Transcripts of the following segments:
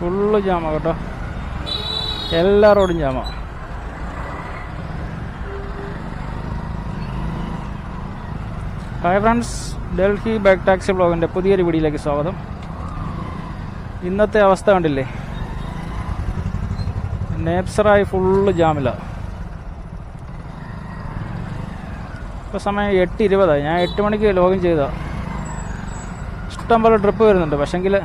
Full ജാമ കേട്ടോ. എല്ലാ റോഡും ജാമ. Hi friends Delhi back taxi ബ്ലോഗിന്റെ പുതിയൊരു വീഡിയോയിലേക്ക് സ്വാഗതം. ഇന്നത്തെ അവസ്ഥ കണ്ടില്ലേ? നേപ്സറായി ഫുള്ള് ജാമില. ഇപ്പോൾ സമയം എട്ട് ഇരുപതായി. ഞാൻ എട്ട് മണിക്ക് ലോഗിൻ ചെയ്താ ഇഷ്ടംപോലെ ട്രിപ്പ് വരുന്നുണ്ട്. പക്ഷെങ്കിൽ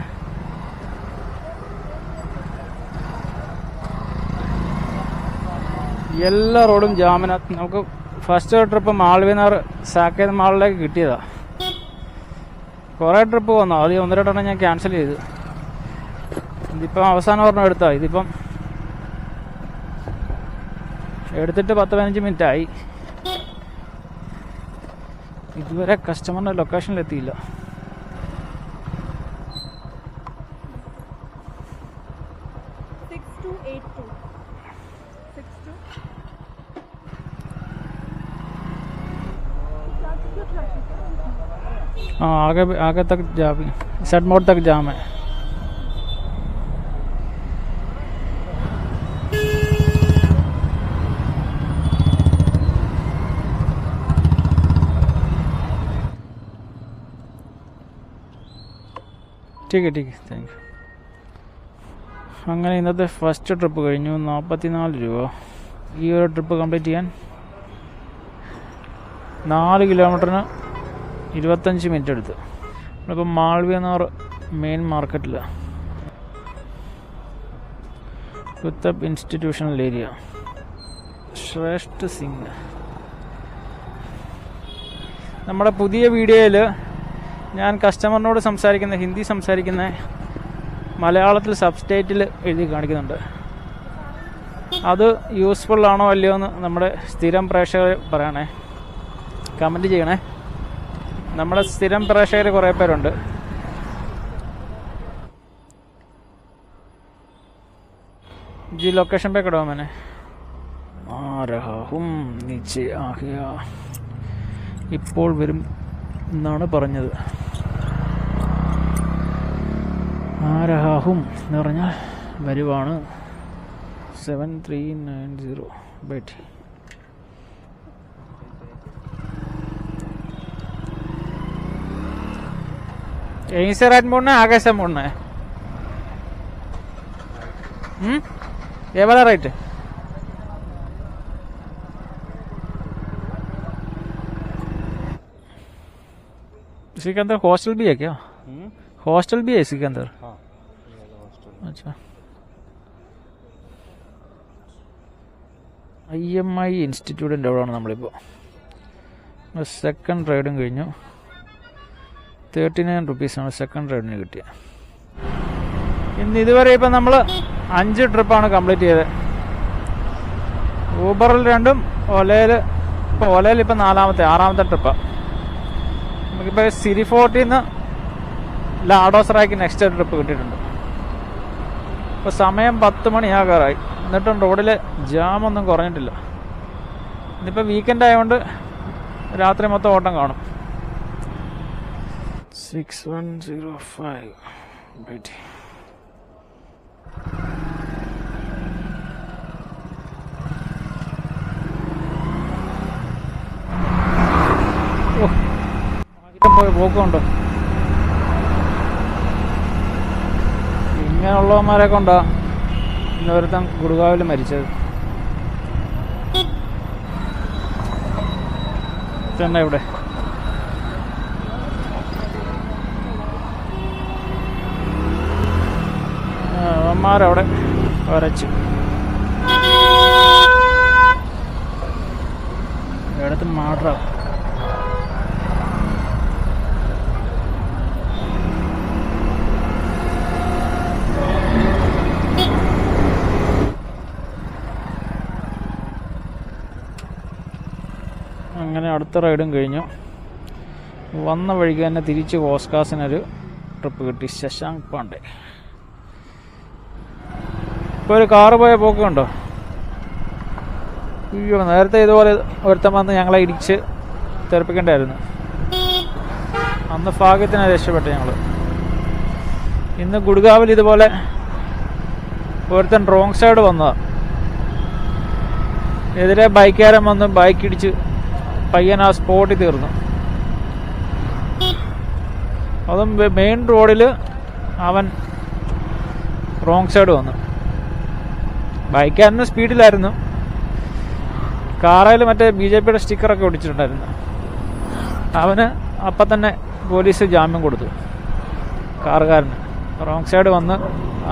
എല്ലാ റോഡും ജാമിന. നമുക്ക് ഫസ്റ്റ് ട്രിപ്പ് മാൾവിനാർ സാക്കേത് മാളിലേക്ക് കിട്ടിയതാ. കുറേ ട്രിപ്പ് വന്നു. ആദ്യം ഒന്നര രണ്ടെണ്ണം ഞാൻ ക്യാൻസൽ ചെയ്തു. ഇതിപ്പം അവസാനം ഒരെണ്ണം എടുത്താ. ഇതിപ്പം എടുത്തിട്ട് പത്ത് പതിനഞ്ച് മിനിറ്റ് ആയി ഇതുവരെ കസ്റ്റമറിന്റെ ലൊക്കേഷനിൽ हाँ आगे आगे तक जा भी सेट मोड़ तक जाम है ठीक है ठीक है താങ്ക് യു അങ്ങനെ ഇന്നത്തെ ഫസ്റ്റ് ട്രിപ്പ് കഴിഞ്ഞു നാൽപ്പത്തിനാല് രൂപ ഈ ഒരു ട്രിപ്പ് കംപ്ലീറ്റ് ചെയ്യാൻ നാല് കിലോമീറ്ററിന് ഇരുപത്തഞ്ച് മിനിറ്റ് എടുത്ത്. നമ്മളിപ്പോൾ മാൾവിയനാർ മെയിൻ മാർക്കറ്റിൽ കുത്തബ് ഇൻസ്റ്റിറ്റ്യൂഷണൽ ഏരിയ ശ്രേഷ്ഠ സിംഗ്. നമ്മുടെ പുതിയ വീഡിയോയിൽ ഞാൻ കസ്റ്റമറിനോട് സംസാരിക്കുന്ന ഹിന്ദി സംസാരിക്കുന്ന മലയാളത്തിൽ സബ്സ്റ്റേറ്റിൽ എഴുതി കാണിക്കുന്നുണ്ട്. അത് യൂസ്ഫുൾ ആണോ അല്ലയോ എന്ന് നമ്മുടെ സ്ഥിരം പ്രേക്ഷകർ പറയണേ. കമന്റ് ചെയ്യണേ. നമ്മുടെ സ്ഥിരം പ്രേക്ഷകർ കുറേ പേരുണ്ട് जी लोकेशन पे करो मैंने आ रहा हूँ नीचे आ गया ഇപ്പോൾ വരും എന്നാണ് പറഞ്ഞത് ആരഹാഹും എന്ന് പറഞ്ഞാൽ വരുവാണ് seven three nine zero byte यहीं से राइट मोड़ना है आगे से मोड़ना है हम्म ये वाला राइट है इसी के अंदर हॉस्टल भी है क्या हॉस्टल भी है इसी के अंदर हाँ अच्छा ഐ എം ഐ ഇൻസ്റ്റിറ്റ്യൂട്ടിൻ്റെ അവിടെയാണ് നമ്മളിപ്പോൾ സെക്കൻഡ് റൈഡും കഴിഞ്ഞു തേർട്ടി നയൻ റുപ്പീസാണ് സെക്കൻഡ് റൈഡിന് കിട്ടിയ ഇന്ന് ഇതുവരെ ഇപ്പം നമ്മൾ അഞ്ച് ട്രിപ്പാണ് കംപ്ലീറ്റ് ചെയ്തത്. ഊബറിൽ രണ്ടും ഒലയിൽ ഇപ്പോൾ ഒലയിൽ ഇപ്പം നാലാമത്തെ ആറാമത്തെ ട്രിപ്പാണ് നമുക്കിപ്പോൾ സിരി ഫോർട്ടിൽ നിന്ന് ലാഡോസറായിക്ക് നെക്സ്റ്റ് ട്രിപ്പ് കിട്ടിയിട്ടുണ്ട്. ഇപ്പോൾ സമയം പത്ത് മണിയാകാറായി എന്നിട്ടും റോഡിൽ ജാമൊന്നും കുറഞ്ഞിട്ടില്ല. ഇന്നിപ്പോൾ വീക്കെൻഡ് ആയതുകൊണ്ട് രാത്രി മൊത്തം ഓട്ടം കാണും. സിക്സ് വൺ സീറോ ഫൈവ് ആയിരം പോയ പോക്കുണ്ടോ? ഇങ്ങനെയുള്ളവന്മാരെ കൊണ്ടാ ഇന്നൊരുത്തൻ ഗുഡ്ഗാവിൽ മരിച്ചത്. തന്നെ ഇവിടെ? അവന്മാരവിടെ വരച്ചു. എടുത്ത് മാട്ര അങ്ങനെ അടുത്ത റൈഡും കഴിഞ്ഞു. വന്ന വഴിക്ക് തന്നെ തിരിച്ച് ഓസ്കാസിനൊരു ട്രിപ്പ് കിട്ടി. ശശാങ്ക് പാണ്ഡെ. ഇപ്പോൾ ഒരു കാറ് പോയ പോക്ക് കണ്ടോ അയ്യോ നേരത്തെ ഇതുപോലെ ഒരുത്തം വന്ന് ഞങ്ങളെ ഇടിച്ച് തെറിപ്പിക്കണ്ടായിരുന്നു. അന്ന് ഭാഗ്യത്തിന് രക്ഷപ്പെട്ടു ഞങ്ങൾ ഇന്ന് ഗുഡ്ഗാവിൽ ഇതുപോലെ ഒരുത്തൻ റോങ് സൈഡ് വന്നതാ. എതിരെ ബൈക്കാരൻ വന്ന് ബൈക്ക് ഇടിച്ച് പയ്യൻ ആ സ്പോട്ടിൽ തീർന്നു. അതും മെയിൻ റോഡിൽ അവൻ റോങ് സൈഡ് വന്നു. ബൈക്കുകാരന് സ്പീഡിലായിരുന്നു. കാറയിൽ മറ്റേ ബി ജെ പിയുടെ സ്റ്റിക്കറൊക്കെ ഒടിച്ചിട്ടുണ്ടായിരുന്നു. അവന് അപ്പം തന്നെ പോലീസ് ജാമ്യം കൊടുത്തു. കാറുകാരന്. റോങ് സൈഡ് വന്ന്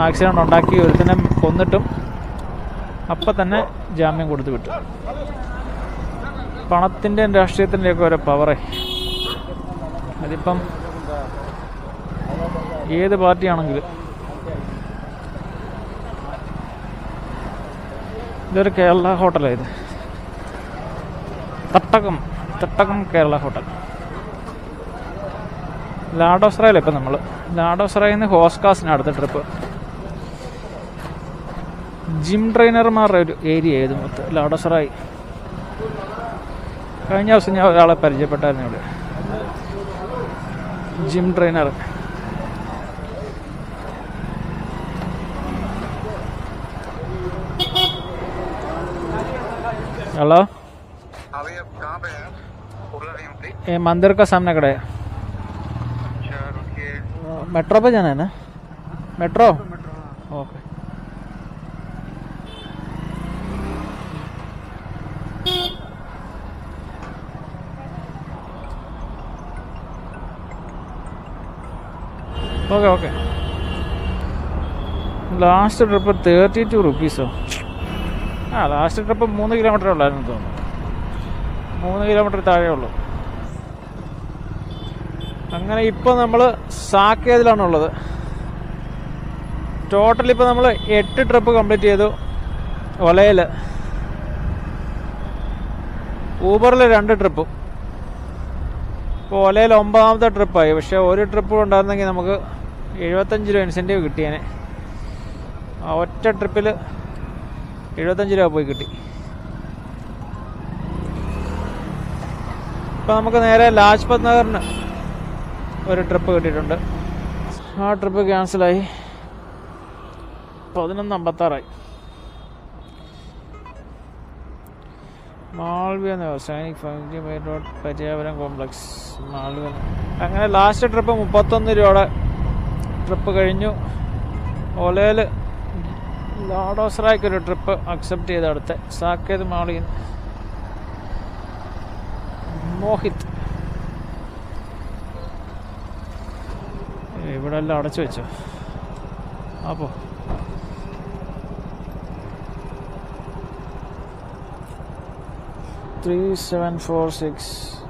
ആക്സിഡന്റ് ഉണ്ടാക്കി ഒരുത്തനെ കൊന്നിട്ടും അപ്പം തന്നെ ജാമ്യം കൊടുത്തു വിട്ടു. പണത്തിന്റെയും രാഷ്ട്രീയത്തിന്റെയൊക്കെ ഓരോ പവറേ അതിപ്പം ഏത് പാർട്ടിയാണെങ്കിലും ഇതൊരു കേരള ഹോട്ടലാണ് ഇത്. തട്ടകം തട്ടകം കേരള ഹോട്ടൽ. ലാഡോസറയിൽ ഇപ്പം നമ്മൾ ലാഡോസറയിൽ നിന്ന് ഹോസ്കാസിന് അടുത്ത ട്രിപ്പ്. ജിം ട്രെയിനർമാരുടെ ഒരു ഏരിയ ആയത് മൊത്തം? ലാഡോസറായി കഴിഞ്ഞ ദിവസം ഞാൻ ഒരാളെ പരിചയപ്പെട്ടായിരുന്നു ഇവിടെ. Gym trainer. हेलो अभी आप कहाँ पे हैं बोल रही हूँ प्लीज ये मंदिर का सामने खड़ा है अच्छा रुकिए मेट्रो पे जाना है ना metro okay okay okay last trip thirty two റുപ്പീസോ ആ ലാസ്റ്റ് ട്രിപ്പ് മൂന്ന് കിലോമീറ്റർ ഉള്ളായിരുന്നു തോന്നുന്നു. മൂന്ന് കിലോമീറ്റർ താഴെ ഉള്ളൂ. അങ്ങനെ ഇപ്പോൾ നമ്മൾ സാക്കേതിലാണുള്ളത്. ടോട്ടൽ ഇപ്പോൾ നമ്മൾ എട്ട് ട്രിപ്പ് കംപ്ലീറ്റ് ചെയ്തു ഒലയിൽ ഊബറിൽ രണ്ട് ട്രിപ്പും ഇപ്പോൾ ഒലയിൽ ഒമ്പതാമത്തെ ട്രിപ്പായി പക്ഷേ ഒരു ട്രിപ്പ് ഉണ്ടായിരുന്നെങ്കിൽ നമുക്ക് എഴുപത്തഞ്ച് രൂപ ഇൻസെന്റീവ് കിട്ടിയേനെ. ആ ഒറ്റ ട്രിപ്പിൽ എഴുപത്തഞ്ച് രൂപ പോയി കിട്ടി. ഇപ്പം നമുക്ക് നേരെ ലാജ്പത് നഗറിന് ഒരു ട്രിപ്പ് കിട്ടിയിട്ടുണ്ട്. ആ ട്രിപ്പ് ക്യാൻസലായി പതിനൊന്ന് അമ്പത്താറായി. മാൾവ്യ എന്ന main road Pariyapuram complex. Malviya അങ്ങനെ ലാസ്റ്റ് ട്രിപ്പ് മുപ്പത്തൊന്ന് രൂപയുടെ ട്രിപ്പ് കഴിഞ്ഞു. ഒലയിൽ ലാഡോസറായിക്ക് ഒരു ട്രിപ്പ് അക്സെപ്റ്റ് ചെയ്ത അടുത്ത് സാക്കേത് മാളിയൻ. മോഹിത്. ഇവിടെ എല്ലാം അടച്ചു വെച്ചോ. അപ്പോ ത്രീ സെവൻ ഫോർ സിക്സ്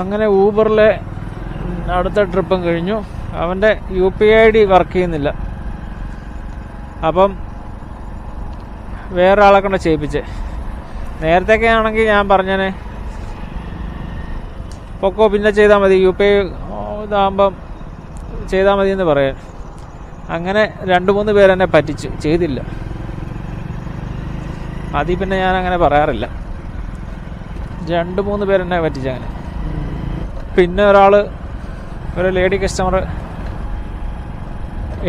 അങ്ങനെ ഊബറിലെ അടുത്ത ട്രിപ്പും കഴിഞ്ഞു. അവന്റെ U P I D work ചെയ്യുന്നില്ല. അപ്പം വേറെ ആളെ കൊണ്ട് ചെയ്യിപ്പിച്ചേ. നേരത്തെയൊക്കെ ആണെങ്കിൽ ഞാൻ പറഞ്ഞേനെ പൊക്കോ പിന്നെ ചെയ്താൽ മതി യു പി ഐ ഇതാകുമ്പം ചെയ്താൽ മതി എന്ന് പറയാൻ. അങ്ങനെ രണ്ട് മൂന്ന് പേരെന്നെ പറ്റിച്ചു ചെയ്തില്ല. അതിൽ പിന്നെ ഞാൻ അങ്ങനെ പറയാറില്ല. രണ്ട് മൂന്ന് പേരെന്നെ പറ്റിച്ചങ്ങനെ പിന്നെ ഒരാൾ ഒരു ലേഡി കസ്റ്റമർ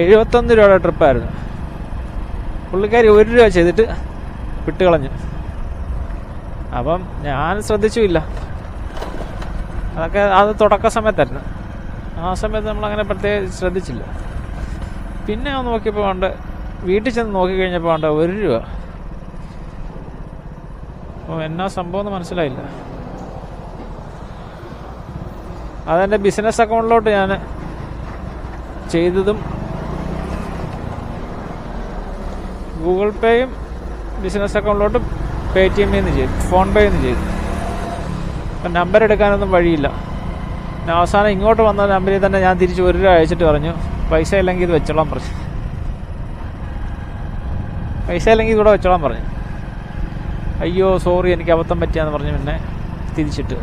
എഴുപത്തൊന്ന് രൂപയുടെ ട്രിപ്പായിരുന്നു പുള്ളിക്കാരി ഒരു രൂപ ചെയ്തിട്ട് വിട്ടുകളഞ്ഞു. അപ്പം ഞാൻ ശ്രദ്ധിച്ചുമില്ല. അതൊക്കെ അത് തുടക്ക സമയത്തായിരുന്നു. ആ സമയത്ത് നമ്മളങ്ങനെ പ്രത്യേകിച്ച് ശ്രദ്ധിച്ചില്ല. പിന്നെ ഒന്ന് നോക്കിയപ്പോൾ വേണ്ട വീട്ടിൽ ചെന്ന് നോക്കിക്കഴിഞ്ഞപ്പോൾ വേണ്ട ഒരു രൂപ. അപ്പോൾ എന്നാ സംഭവം എന്ന് മനസ്സിലായില്ല. അതെന്റെ ബിസിനസ് അക്കൗണ്ടിലോട്ട് ഞാൻ ചെയ്തതും ഗൂഗിൾ പേയും ബിസിനസ് അക്കൗണ്ടിലോട്ട് പേ ടി നിന്ന് ചെയ്തു ഫോൺ പേയിൽ നിന്ന് ചെയ്തു. അപ്പം നമ്പർ എടുക്കാനൊന്നും വഴിയില്ല. പിന്നെ അവസാനം ഇങ്ങോട്ട് വന്ന നമ്പറിൽ തന്നെ ഞാൻ തിരിച്ച് ഒരു രൂപ അയച്ചിട്ട് പറഞ്ഞു പൈസ ഇല്ലെങ്കിൽ ഇത് വെച്ചോളാം പറഞ്ഞു. പൈസ ഇല്ലെങ്കിൽ ഇവിടെ വെച്ചോളാം പറഞ്ഞു. അയ്യോ സോറി എനിക്ക് അബദ്ധം പറ്റിയാന്ന് പറഞ്ഞു പിന്നെ തിരിച്ചിട്ട്.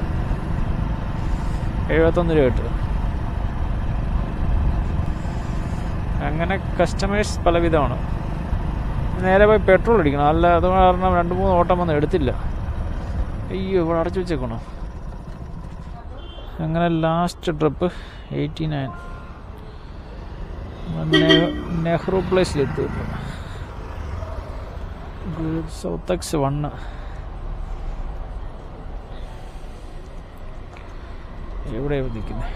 എഴുപത്തൊന്ന് രൂപ കിട്ടും. അങ്ങനെ കസ്റ്റമേഴ്സ് പലവിധമാണ്. നേരെ പോയി പെട്രോൾ അടിക്കണം. അല്ല അത് കാരണം രണ്ട് മൂന്ന് ഓട്ടം വന്ന് എടുത്തില്ല. അയ്യോ ഇവിടെ അടച്ചു വെച്ചേക്കണോ. അങ്ങനെ last trip eighty nine Nehru പ്ലേസിലെത്തി south ex one എവിടെയാ നിൽക്കുന്നത്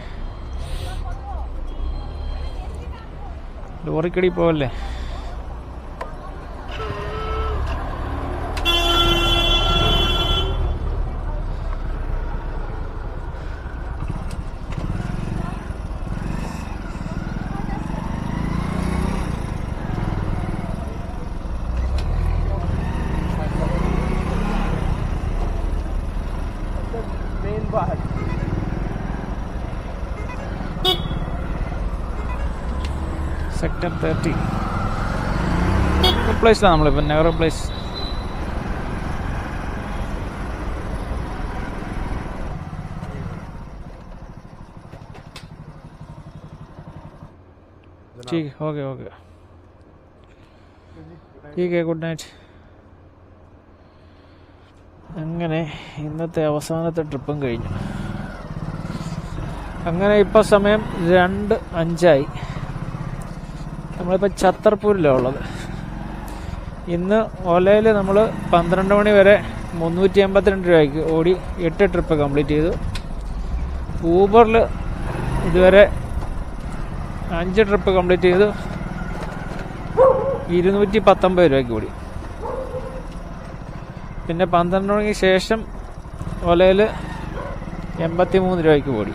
ലോറിക്കടി പോവല്ലേ? സെക്ടർ തേർട്ടി പ്ലേസിലാണ് നമ്മളിപ്പോൾ നെഹ്റു പ്ലേസ് ठीक है ओके ओके ठीक है ഗുഡ് നൈറ്റ് അങ്ങനെ ഇന്നത്തെ അവസാനത്തെ ട്രിപ്പും കഴിഞ്ഞു അങ്ങനെ ഇപ്പോൾ സമയം രണ്ട് അഞ്ചായി നമ്മളിപ്പോൾ ഛത്തർപൂരിലാണ് ഉള്ളത്. ഇന്ന് ഓലയിൽ നമ്മൾ പന്ത്രണ്ട് മണി വരെ മുന്നൂറ്റി എൺപത്തിരണ്ട് രൂപയ്ക്ക് ഓടി എട്ട് ട്രിപ്പ് കംപ്ലീറ്റ് ചെയ്തു. ഊബറിൽ ഇതുവരെ അഞ്ച് ട്രിപ്പ് കംപ്ലീറ്റ് ചെയ്തു. ഇരുന്നൂറ്റി പത്തൊമ്പത് രൂപയ്ക്ക് ഓടി. പിന്നെ പന്ത്രണ്ട് മണിക്ക് ശേഷം ഓലയിൽ എൺപത്തി മൂന്ന് രൂപയ്ക്ക് ഓടി.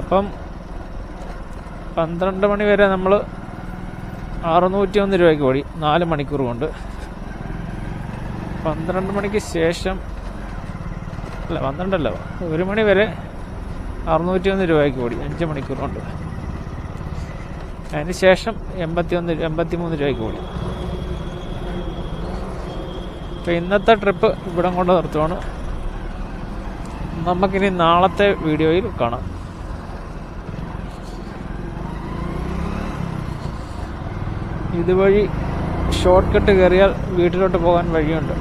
അപ്പം പന്ത്രണ്ട് മണി വരെ നമ്മൾ അറുന്നൂറ്റി ഒന്ന് രൂപയ്ക്ക് ഓടി. നാല് മണിക്കൂർ കൊണ്ട്. പന്ത്രണ്ട് മണിക്ക് ശേഷം അല്ല പന്ത്രണ്ടല്ല ഒരു മണി വരെ അറുന്നൂറ്റി ഒന്ന് രൂപയ്ക്ക് ഓടി. അഞ്ച് മണിക്കൂർ കൊണ്ട്. അതിന് ശേഷം എൺപത്തി ഒന്ന് എൺപത്തി മൂന്ന് രൂപയ്ക്ക് ഓടി. അപ്പോൾ ഇന്നത്തെ ട്രിപ്പ് ഇവിടം കൊണ്ട് നിർത്തുവാണ്. നമുക്കിനി നാളത്തെ വീഡിയോയിൽ കാണാം. ഇതുവഴി ഷോർട്ട് കട്ട് കയറിയാൽ വീട്ടിലോട്ട് പോകാൻ വഴിയുണ്ട്.